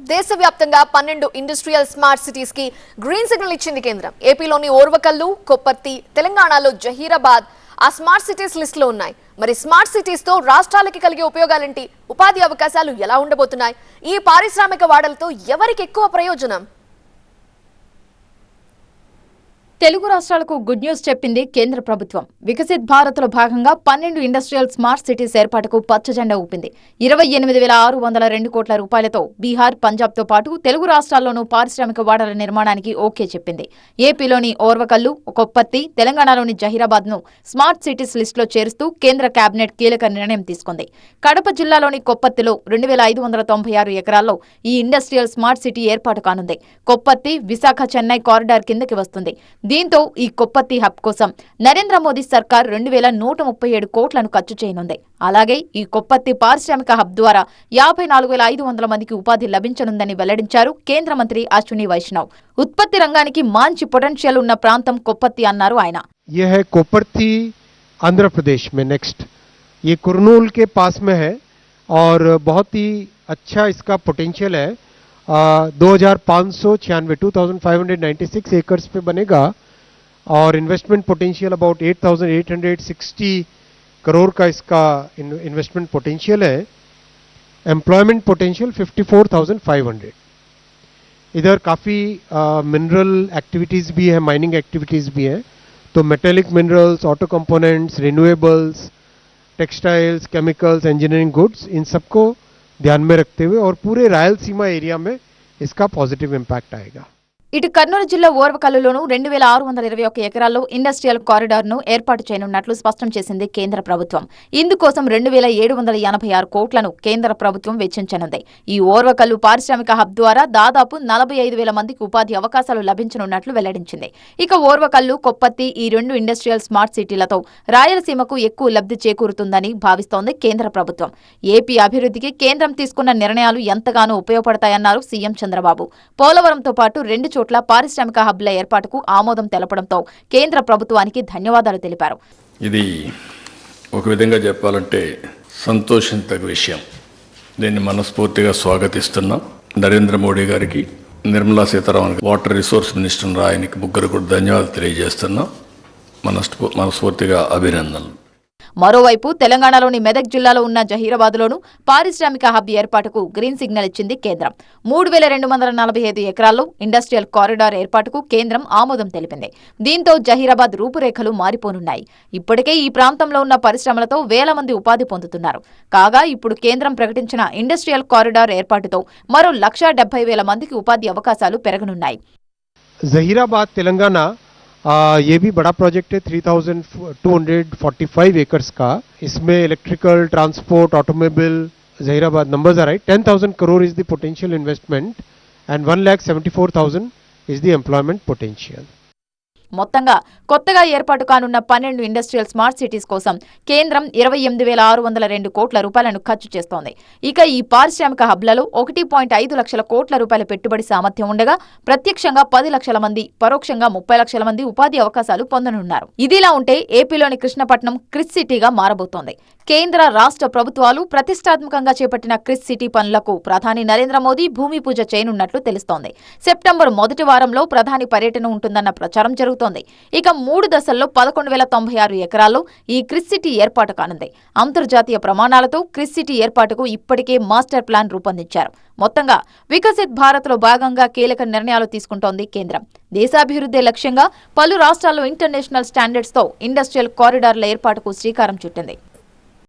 దేశవ్యాప్తంగా పన్నెండు industrial smart సిటీస్కి గ్రీన్ సిగ్నల్ ఇచ్చింది కేంద్రం. ఏపీలోని ఓర్వకల్లు కొప్పర్తి తెలంగాణలో జహీరాబాద్ ఆ స్మార్ట్ సిటీస్ లిస్ట్లో ఉన్నాయి. మరి స్మార్ట్ సిటీస్తో రాష్ట్రాలకి కలిగే ఉపయోగాలేంటి? ఉపాధి అవకాశాలు ఎలా ఉండబోతున్నాయి? ఈ పారిశ్రామిక వాడలతో ఎవరికి ఎక్కువ ప్రయోజనం? తెలుగు రాష్ట్రాలకు గుడ్ న్యూస్ చెప్పింది కేంద్ర ప్రభుత్వం. వికసిత్ భారత్లో భాగంగా పన్నెండు ఇండస్ట్రియల్ స్మార్ట్ సిటీస్ ఏర్పాటుకు పచ్చజెండా ఊపింది. ఇరవై ఎనిమిది వేల ఆరు వందల రెండు కోట్ల రూపాయలతో బీహార్ పంజాబ్తో పాటు తెలుగు రాష్ట్రాల్లోనూ పారిశ్రామిక వాడల నిర్మాణానికి ఓకే చెప్పింది. ఏపీలోని ఓర్వకల్లు కొప్పత్తి తెలంగాణలోని జహీరాబాద్ను స్మార్ట్ సిటీస్ లిస్టులో చేరుస్తూ కేంద్ర కేబినెట్ కీలక నిర్ణయం తీసుకుంది. కడప జిల్లాలోని కొప్పత్తిలో రెండు వేల ఐదు వందల తొంభై ఆరు ఎకరాల్లో ఈ ఇండస్ట్రియల్ స్మార్ట్ సిటీ ఏర్పాటు కానుంది. కొప్పత్తి విశాఖ చెన్నై కారిడార్ కిందకి వస్తుంది. దీంతో ఈ కొప్పత్తి హబ్ కోసం నరేంద్ర మోదీ సర్కార్ రెండు వేల నూట ముప్పై ఏడు కోట్లను ఖర్చు చేయనుంది అలాగే ఈ కొప్పత్తి పారిశ్రామిక హబ్ ద్వారా యాభై నాలుగు వేల ఐదు వందల మందికి ఉపాధి లభించనుందని వెల్లడించారు కేంద్ర మంత్రి అశ్విని వైష్ణవ్ ఉత్పత్తి రంగానికి మంచి పొటెన్షియల్ ఉన్న ప్రాంతం కొప్పత్తి అన్నారు ఆయన ये है कोपरती आंध्र प्रदेश में नेक्स्ट ये कुरनूल के पास में है और बहुत ही अच्छा इसका पोटेंशियल है दो हजार पाँच सौ छियानवे two thousand five hundred ninety six acres पे बनेगा और investment potential about eight thousand eight hundred sixty crore का इसका इन्वेस्टमेंट पोटेंशियल है। Employment potential fifty four thousand five hundred इधर काफ़ी मिनरल एक्टिविटीज़ भी है माइनिंग एक्टिविटीज़ भी हैं। तो metallic minerals auto components renewables textiles chemicals engineering goods इन सबको ध्यान में रखते हुए और पूरे रायलसीमा एरिया में इसका पॉजिटिव इम्पैक्ट आएगा। ఇటు కర్నూలు జిల్లా ఓర్వకల్లులోనూ రెండు వేల ఆరు వందల ఇరవై ఒక ఎకరాల్లో ఇండస్ట్రియల్ కారిడార్ను ఏర్పాటు చేయనున్నట్లు స్పష్టం చేసింది కేంద్ర ప్రభుత్వం. ఇందుకోసం రెండు వేల ఏడు వందల ఎనభై ఆరు కోట్లను కేంద్ర ప్రభుత్వం వెచ్చించనుంది. ఈ ఓర్వకల్లు పారిశ్రామిక హబ్ ద్వారా దాదాపు నలభై ఐదు వేల మందికి ఉపాధి అవకాశాలు లభించనున్నట్లు వెల్లడించింది. ఇక ఓర్వకల్లు కొప్పత్తి ఈ రెండు ఇండస్ట్రియల్ స్మార్ట్ సిటీలతో రాయలసీమకు ఎక్కువ లబ్ధి చేకూరుతుందని భావిస్తోంది కేంద్ర ప్రభుత్వం. ఏపీ అభివృద్ధికి కేంద్రం తీసుకున్న నిర్ణయాలు ఎంతగానో ఉపయోగపడతాయన్నారు సీఎం చంద్రబాబు. పోలవరంతో పాటు రెండు చోట్ల పారిశ్రామిక హబ్ల ఏర్పాటుకు ఆమోదం తెలపడంతో కేంద్ర ప్రభుత్వానికి ధన్యవాదాలు తెలిపారు. ఇది ఒక విధంగా చెప్పాలంటే సంతోషించదగ్గ విషయం. దీన్ని మనస్ఫూర్తిగా స్వాగతిస్తున్నాం నరేంద్ర మోడీ గారికి Nirmala Sitharaman water resource minister ఆయనకి ముగ్గురు కూడా ధన్యవాదాలు తెలియజేస్తున్నాం. మనస్ఫూ మనస్ఫూర్తిగా అభినందనలు. మరోవైపు తెలంగాణలోని మెదక్ జిల్లాలో ఉన్న జహీరాబాద్లోనూ పారిశ్రామిక హబ్ ఏర్పాటుకు గ్రీన్ సిగ్నల్ ఇచ్చింది కేంద్రం. మూడు వేల రెండు వందల నలభై ఐదు ఎకరాల్లో ఇండస్ట్రియల్ కారిడార్ ఏర్పాటుకు కేంద్రం ఆమోదం తెలిపింది. దీంతో జహీరాబాద్ రూపురేఖలు మారిపోనున్నాయి. ఇప్పటికే ఈ ప్రాంతంలో ఉన్న పరిశ్రమలతో వేల మంది ఉపాధి పొందుతున్నారు. కాగా ఇప్పుడు కేంద్రం ప్రకటించిన ఇండస్ట్రియల్ కారిడార్ ఏర్పాటుతో మరో లక్షా డెబ్బై వేల మందికి ఉపాధి అవకాశాలు పెరగనున్నాయి. జహీరాబాద్ తెలంగాణ आ, ये भी बड़ा प्रोजेक्ट है 3245 एकर्स का। इसमें electrical transport automobile Zaheerabad numbers are right 10000 crore is the potential investment and one thousand is the employment potential మొత్తంగా కొత్తగా ఏర్పాటు కానున్న పన్నెండు ఇండస్ట్రియల్ స్మార్ట్ సిటీస్ కోసం కేంద్రం ఇరవై ఎనిమిది వేల ఆరు వందల రెండు కోట్ల రూపాయలను ఖర్చు చేస్తోంది. ఇక ఈ పారిశ్రామిక హబ్లలో ఒకటి పాయింట్ ఐదు లక్షల కోట్ల రూపాయల పెట్టుబడి సామర్థ్యం ఉండగా ప్రత్యక్షంగా పది లక్షల మంది పరోక్షంగా ముప్పై లక్షల మంది ఉపాధి అవకాశాలు పొందనున్నారు. ఇదిలా ఉంటే ఏపీలోని కృష్ణపట్నం క్రిస్ సిటీగా మారబోతోంది. కేంద్ర రాష్ట్ర ప్రభుత్వాలు ప్రతిష్టాత్మకంగా చేపట్టిన క్రిస్ సిటీ పనులకు ప్రధాని నరేంద్ర మోదీ భూమి పూజ చేయనున్నట్లు తెలుస్తోంది. సెప్టెంబర్ మొదటి వారంలో ప్రధాని పర్యటన ఉంటుందన్న ప్రచారం జరుగుతుంది. ఇక మూడు దశల్లో పదకొండు వేల తొంభై ఆరు ఎకరాల్లో ఈ క్రిస్ సిటీ ఏర్పాటు కానుంది. అంతర్జాతీయ ప్రమాణాలతో క్రిస్ సిటీ ఏర్పాటుకు ఇప్పటికే మాస్టర్ ప్లాన్ రూపొందించారు. మొత్తంగా వికసిత్ భారత్లో భాగంగా కీలక నిర్ణయాలు తీసుకుంటోంది కేంద్రం. దేశాభివృద్ధి లక్ష్యంగా పలు రాష్ట్రాల్లో ఇంటర్నేషనల్ స్టాండర్డ్స్తో ఇండస్ట్రియల్ కారిడార్ల ఏర్పాటుకు శ్రీకారం చుట్టింది.